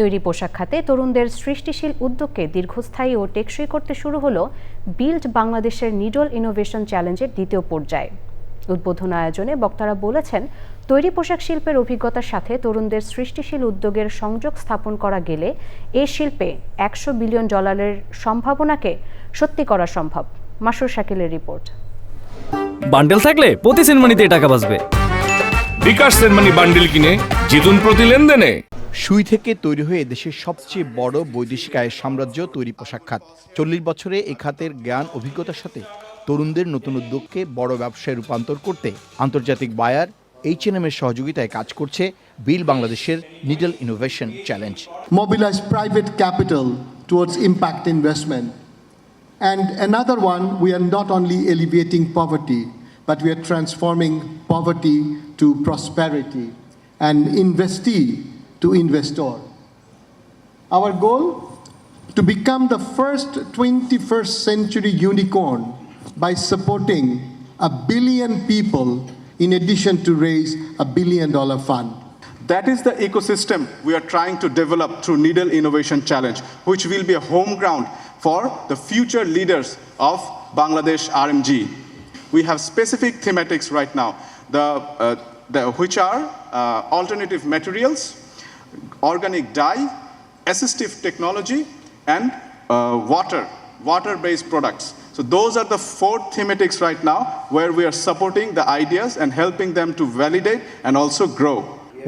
তৈরি পোশাক খাতে তরুণদের সৃষ্টিশীল উদ্যোগকে দীর্ঘস্থায়ী ও টেকসই করতে শুরু হলো বিল্ড বাংলাদেশের নিডল ইনোভেশন চ্যালেঞ্জের দ্বিতীয় পর্যায়ে। উদ্বোধন আয়োজনে বক্তারা বলেছেন তৈরি পোশাক শিল্পের অভিজ্ঞতার সাথে তরুণদের সৃষ্টিশীল উদ্যোগের সংযোগ স্থাপন করা গেলে এ শিল্পে একশো বিলিয়ন ডলারের সম্ভাবনাকে সত্যি করা সম্ভব। মাসুর শাকিলের রিপোর্ট। বান্ডেল থাকলে প্রতি সেনমানিতে টাকা বাঁচবে। বিকাশ সেনমানি বান্ডিল কিনে জিতুন প্রতি লেনদেনে। সুই থেকে তৈরি হয়ে দেশের সবচেয়ে বড় বৈদেশিক আয়ের সাম্রাজ্য তৈরি পোশাক খাত। চল্লিশ বছরে এ খাতের জ্ঞান, অভিজ্ঞতার সাথে তরুণদের নতুন উদ্যোগকে বড় ব্যবসায় রূপান্তর করতে আন্তর্জাতিক বায়ার এইচ এন এম এর সহযোগিতায় কাজ করছে বিল বাংলাদেশের needle innovation challenge. Mobilize private capital towards impact investment and another one we are not only alleviating poverty but we are transforming poverty to prosperity and investing to investor. Our goal? To become the first 21st century unicorn by supporting a billion people in addition to raise a billion dollar fund. That is the ecosystem we are trying to develop through Needle Innovation Challenge, which will be a home ground for the future leaders of Bangladesh RMG. We have specific thematics right now, the, uh, the, which are uh, alternative materials, organic dye, assistive technology, and uh, water, water-based products. So those are the four thematics right now where we are supporting the ideas and helping them to validate and also grow.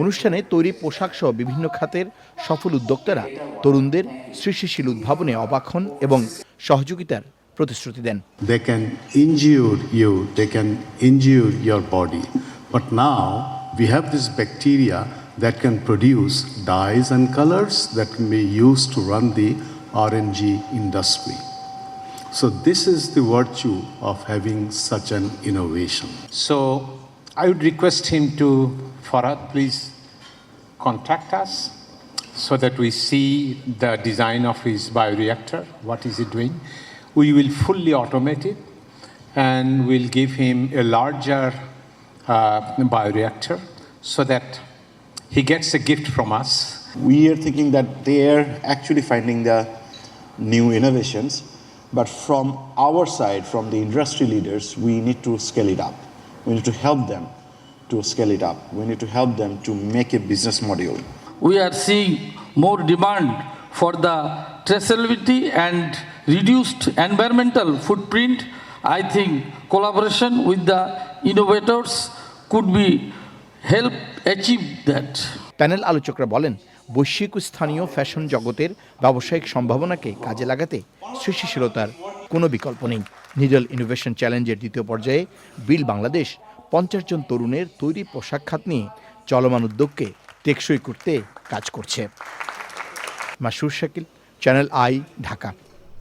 অনুষ্ঠানে তৈরি পোশাক সহ বিভিন্ন খাতের সফল উদ্যোক্তারা তরুণদের সৃষ্টিশীল উদ্ভাবনে অবাক হন এবং সহযোগিতার প্রতিশ্রুতি দেন they can injure you, they can injure your body. But now we have this bacteria that can produce dyes and colors that can be used to run the RNG industry. So, this is the virtue of having such an innovation. So I would request him to, Farad, please contact us so that we see the design of his bioreactor, what is he doing. We will fully automate it and we'll give him a larger uh, bioreactor so that he gets a gift from us. we are thinking that they are actually finding the new innovations but from our side from the industry leaders we need to scale it up we need to help them to scale it up we need to help them to make a business model we are seeing more demand for the traceability and reduced environmental footprint. I think collaboration with the innovators could be help achieve that. Panel আলোচকরা বলেন, বৈশ্বিক স্থানীয় fashion জগতের ব্যবসায়িক সম্ভাবনাকে কাজে লাগাতে সৃষ্টিশীলতার কোনো বিকল্প নেই। নিডল ইনোভেশন চ্যালেঞ্জের দ্বিতীয় পর্যায়ে বিল বাংলাদেশ পঞ্চাশ জন তরুণের তৈরি পোশাক খাত নিয়ে চলমান উদ্যোগকে টেকসই করতে কাজ করছে। Masur Shakil channel I Dhaka